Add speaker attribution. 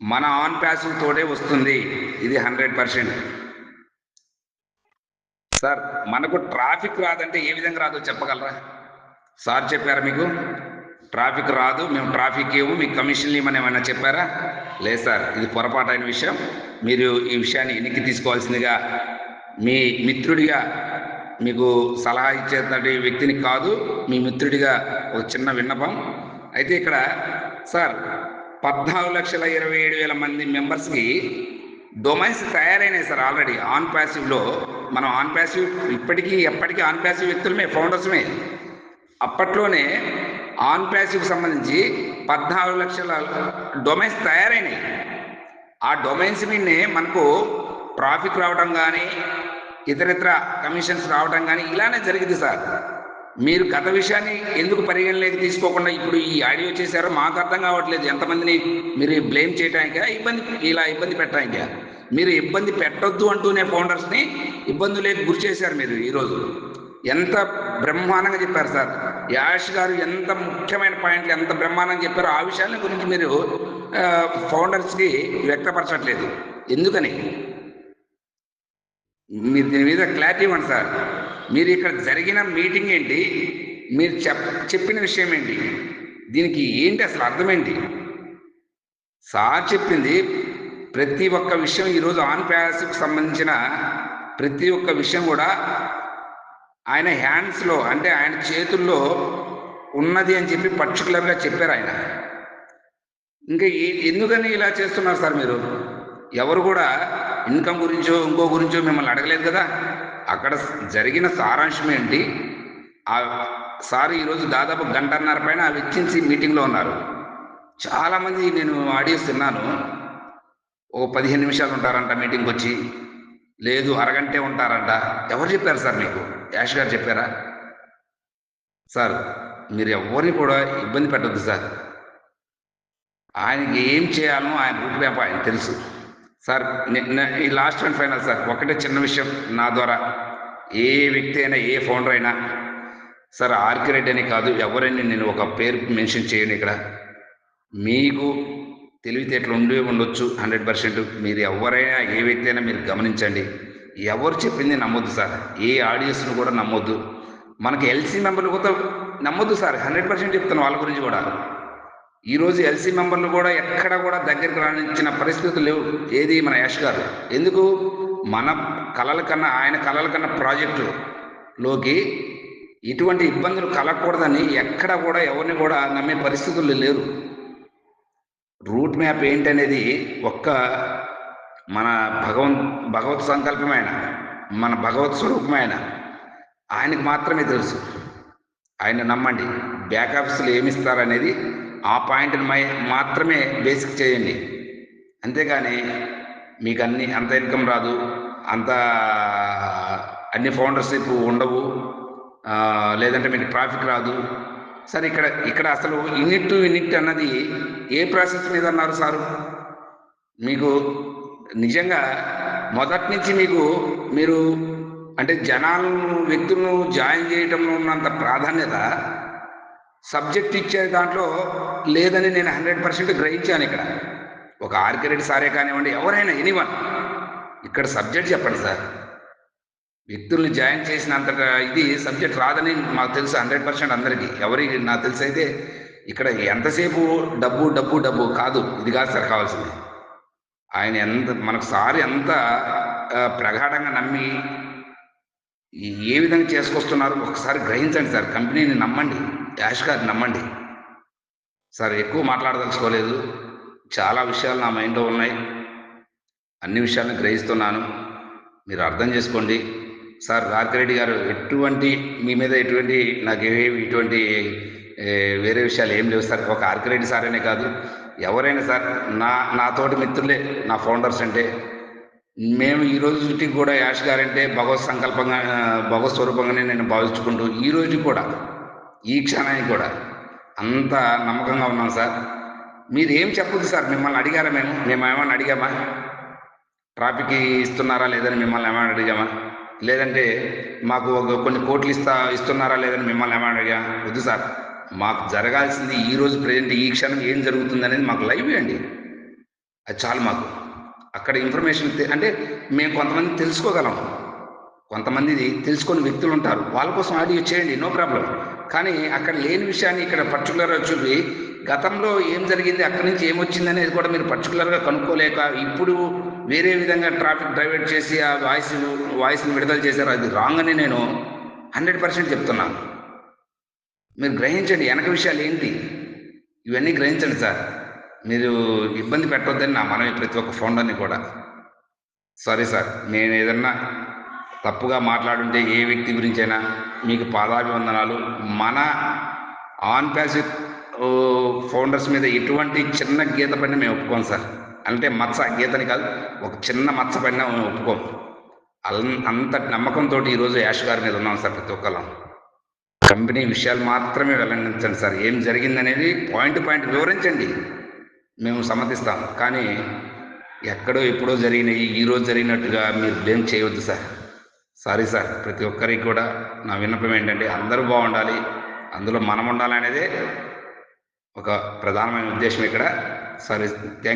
Speaker 1: మన on passive తోటే వస్తుంది. ఇది హండ్రెడ్ పర్సెంట్. సార్ మనకు ట్రాఫిక్ రాదంటే ఏ విధంగా రాదో చెప్పగలరా? సార్ చెప్పారా మీకు? ట్రాఫిక్ రాదు మేము ట్రాఫిక్ ఏమో మీకు కమిషన్లు ఇవ్వమని ఏమైనా చెప్పారా? లేదు సార్ ఇది పొరపాటైన విషయం. మీరు ఈ విషయాన్ని వెనక్కి తీసుకోవాల్సిందిగా మీ మిత్రుడిగా మీకు సలహా ఇచ్చేటువంటి వ్యక్తిని కాదు మీ మిత్రుడిగా ఒక చిన్న విన్నపం. అయితే ఇక్కడ సార్ పద్నాలుగు లక్షల ఇరవై ఏడు వేల మంది మెంబర్స్కి డొమైన్స్ తయారైనాయి సార్ ఆల్రెడీ. ఆన్ ప్యాసివ్లో మనం ఆన్ ప్యాసివ్ ఇప్పటికీ ఎప్పటికీ ఆన్ ప్యాసివ్ వ్యక్తులమే ఫౌండర్స్మే. అప్పట్లోనే ఆన్ ప్యాసివ్కి సంబంధించి పద్నాలుగు లక్షల డొమైన్స్ తయారైనాయి. ఆ డొమైన్స్ మీదనే మనకు ట్రాఫిక్ రావడం కానీ ఇతరితర కమిషన్స్ రావడం కానీ ఇలానే జరిగింది సార్. మీరు గత విషయాన్ని ఎందుకు పరిగణలోకి తీసుకోకుండా ఇప్పుడు ఈ ఆడియో చేశారో మాకు అర్థం కావట్లేదు. ఎంతమందిని మీరు బ్లేమ్ చేయడానికా ఇబ్బంది ఇలా ఇబ్బంది పెట్టడానికా మీరు ఇబ్బంది పెట్టొద్దు అంటూనే ఫౌండర్స్ని ఇబ్బందులకు గురి చేశారు మీరు ఈరోజు ఎంత బ్రహ్మాండంగా చెప్పారు సార్. యాష్ గారు ఎంత ముఖ్యమైన పాయింట్లు ఎంత బ్రహ్మాండంగా చెప్పారో ఆ విషయాల గురించి మీరు ఫౌండర్స్కి వ్యక్తపరచట్లేదు. ఎందుకని? మీరు దీని మీద క్లారిటీ ఇవ్వండి సార్. మీరు ఇక్కడ జరిగిన మీటింగ్ ఏంటి? మీరు చెప్ చెప్పిన విషయం ఏంటి? దీనికి ఏంటి అసలు అర్థం ఏంటి? సార్ చెప్పింది ప్రతి ఒక్క విషయం ఈరోజు ఆన్ ప్యాస్కి సంబంధించిన ప్రతి ఒక్క విషయం కూడా ఆయన హ్యాండ్స్లో అంటే ఆయన చేతుల్లో ఉన్నది అని చెప్పి పర్టికులర్గా చెప్పారు ఆయన. ఇంకా ఏ- ఎందుకని ఇలా చేస్తున్నారు సార్ మీరు? ఎవరు కూడా ఇన్కమ్ గురించో ఇంకో గురించో మిమ్మల్ని అడగలేదు కదా? అక్కడ జరిగిన సారాంశం ఏంటి? ఆ సార్ ఈరోజు దాదాపు గంటన్నర పైన ఆ వెచ్చించి మీటింగ్లో ఉన్నారు. చాలామంది నేను ఆడియోస్ తిన్నాను. ఓ పదిహేను నిమిషాలు ఉంటారంట మీటింగ్కి వచ్చి లేదు అరగంటే ఉంటారంట. ఎవరు చెప్పారు సార్ మీకు? యాష్ గారు చెప్పారా? సార్ మీరు ఎవరిని కూడా ఇబ్బంది పెట్టద్దు సార్. ఆయనకి ఏం చేయాలో ఆయన రూట్ మ్యాప్ ఆయన తెలుసు. సార్ ఈ లాస్ట్ అండ్ ఫైనల్ సార్ ఒకటే చిన్న విషయం నా ద్వారా. ఏ వ్యక్తి అయినా ఏ ఫౌండర్ అయినా సార్ ఆర్కి రెడ్డి అని కాదు ఎవరైనా నేను ఒక పేరు మెన్షన్ చేయను ఇక్కడ. మీకు తెలివితేటలు ఉండి ఉండొచ్చు హండ్రెడ్ పర్సెంట్. మీరు ఎవరైనా ఏ వ్యక్తి అయినా మీరు గమనించండి. ఎవరు చెప్పింది నమ్మొద్దు సార్. ఏ ఆడియన్స్ను కూడా నమ్మొద్దు. మనకి ఎల్సీ మెంబర్లు కూడా నమ్మొద్దు సార్. హండ్రెడ్ పర్సెంట్ చెప్తాను వాళ్ళ గురించి కూడా. ఈరోజు ఎల్సీ మెంబర్లు కూడా ఎక్కడ కూడా దగ్గరికి రాణించిన పరిస్థితులు లేవు. ఏది మన యాష్ గారు? ఎందుకు? మన కళల కన్నా ఆయన కళల కన్నా ప్రాజెక్టులోకి ఇటువంటి ఇబ్బందులు కలగకూడదని ఎక్కడ కూడా ఎవరిని కూడా నమ్మే పరిస్థితులు లేరు. రూట్ మ్యాప్ ఏంటనేది ఒక్క మన భగవన్ భగవత్ సంకల్పమైన మన భగవత్ స్వరూపమైన ఆయనకు మాత్రమే తెలుసు. ఆయన నమ్మండి. బ్యాక్ ఆఫీసులు ఏమిస్తారనేది ఆ పాయింట్ని మై మాత్రమే బేసిక్ చేయండి. అంతేగాని మీకు అన్ని అంత ఇన్కమ్ రాదు అంత అన్ని ఫౌండర్షిప్ ఉండవు లేదంటే మీకు ట్రాఫిక్ రాదు. సార్ ఇక్కడ ఇక్కడ అసలు యూనిట్ టు యూనిట్ అన్నది ఏ ప్రాసెస్ మీద అన్నారు సారు? మీకు నిజంగా మొదటి నుంచి మీకు మీరు అంటే జనాలను వ్యక్తులను జాయిన్ చేయడంలో ఉన్నంత ప్రాధాన్యత సబ్జెక్ట్ ఇచ్చే దాంట్లో లేదని నేను హండ్రెడ్ పర్సెంట్ గ్రహించాను ఇక్కడ. ఒక ఆర్కిరెడ్డి సారే కానివ్వండి ఎవరైనా ఎనీవన్ ఇక్కడ సబ్జెక్ట్ చెప్పండి సార్. వ్యక్తుల్ని జాయిన్ చేసినంత ఇది సబ్జెక్ట్ రాదని మాకు తెలుసు హండ్రెడ్ పర్సెంట్ అందరికీ. ఎవరికి నాకు తెలిసి అయితే ఇక్కడ ఎంతసేపు డబ్బు డబ్బు డబ్బు కాదు. ఇది కాదు సార్ కావాల్సింది. ఆయన ఎంత మనకు సార్ ఎంత ప్రగాఢంగా నమ్మి ఏ విధంగా చేసుకొస్తున్నారు ఒకసారి గ్రహించండి సార్. కంపెనీని నమ్మండి. యాష్ గారిని నమ్మండి. సార్ ఎక్కువ మాట్లాడదలుచుకోలేదు. చాలా విషయాలు నా మైండ్లో ఉన్నాయి. అన్ని విషయాలను గ్రహిస్తున్నాను. మీరు అర్థం చేసుకోండి. సార్ రార్కిరెడ్డి గారు ఎటువంటి మీ మీద ఎటువంటి నాకు ఏమి ఇటువంటి వేరే విషయాలు ఏం లేవు సార్. ఒక ఆర్కిరెడ్డి సార్ అనే కాదు. ఎవరైనా సార్ నా నాతోటి మిత్రులే నా ఫౌండర్స్ అంటే. మేము ఈ రోజుకి కూడా యాష్ గారంటే భగవత్ సంకల్పంగా భగవత్ స్వరూపంగానే నేను భావించుకుంటూ ఈ రోజు కూడా ఈ క్షణానికి కూడా అంత నమ్మకంగా ఉన్నాం సార్. మీరు ఏం సార్ మిమ్మల్ని అడిగారా మేము? మేము ఏమైనా అడిగామా? ట్రాఫిక్ ఇస్తున్నారా లేదని మిమ్మల్ని ఏమైనా అడిగామా? లేదంటే మాకు ఒక కొన్ని కోట్లు ఇస్తా ఇస్తున్నారా లేదని మిమ్మల్ని ఏమైనా అడిగా? వద్దు సార్. మాకు జరగాల్సింది ఈ రోజు ప్రజెంట్ ఈ క్షణం ఏం జరుగుతుంది అనేది మాకు లైవ్ ఇవ్వండి అది చాలు మాకు. అక్కడ ఇన్ఫర్మేషన్ అంటే మేము కొంతమంది తెలుసుకోగలం. కొంతమంది తెలుసుకొని వ్యక్తులు ఉంటారు. వాళ్ళ కోసం ఆడియో చేయండి నో ప్రాబ్లం. కానీ అక్కడ లేని విషయాన్ని ఇక్కడ పర్టికులర్గా చూపి గతంలో ఏం జరిగింది అక్కడి నుంచి ఏమొచ్చింది అనేది కూడా మీరు పర్టికులర్గా కనుక్కోలేక ఇప్పుడు వేరే విధంగా ట్రాఫిక్ డైవర్ట్ చేసి ఆ వాయిస్ వాయిస్ని విడుదల చేశారు అది రాంగ్ అని నేను హండ్రెడ్ పర్సెంట్ చెప్తున్నాను మీరు గ్రహించండి వెనక విషయాలు ఏంటి? ఇవన్నీ గ్రహించండి సార్. మీరు ఇబ్బంది పెట్టొద్దని నా మనవి ప్రతి ఒక్క ఫౌండర్ని కూడా. సారీ సార్ నేను ఏదన్నా తప్పుగా మాట్లాడుంటే ఏ వ్యక్తి గురించైనా మీకు పాదాభివందనాలు. మన ఆన్ ప్యాసి ఫౌండర్స్ మీద ఎటువంటి చిన్న గీత పడిన మేము ఒప్పుకోం సార్. అంటే మచ్చ గీతని కాదు ఒక చిన్న మచ్చ పడినా మేము ఒప్పుకోం. అల్- అంత నమ్మకంతో ఈరోజు యాష్ గారి మీద ఉన్నాం సార్ ప్రతి ఒక్కళ్ళం. కంపెనీ విషయాలు మాత్రమే వెల్లడించండి సార్. ఏం జరిగిందనేది పాయింట్ పాయింట్ వివరించండి. మేము సమ్మతిస్తాం. కానీ ఎక్కడో ఎప్పుడో జరిగినాయి ఈరోజు జరిగినట్టుగా మీరు బ్లేమ్ చేయవద్దు సార్. సారీ సార్ ప్రతి ఒక్కరికి కూడా నా విన్నపం ఏంటంటే అందరూ బాగుండాలి అందులో మనం ఉండాలనేదే ఒక ప్రధానమైన ఉద్దేశం ఇక్కడ. Sorry thank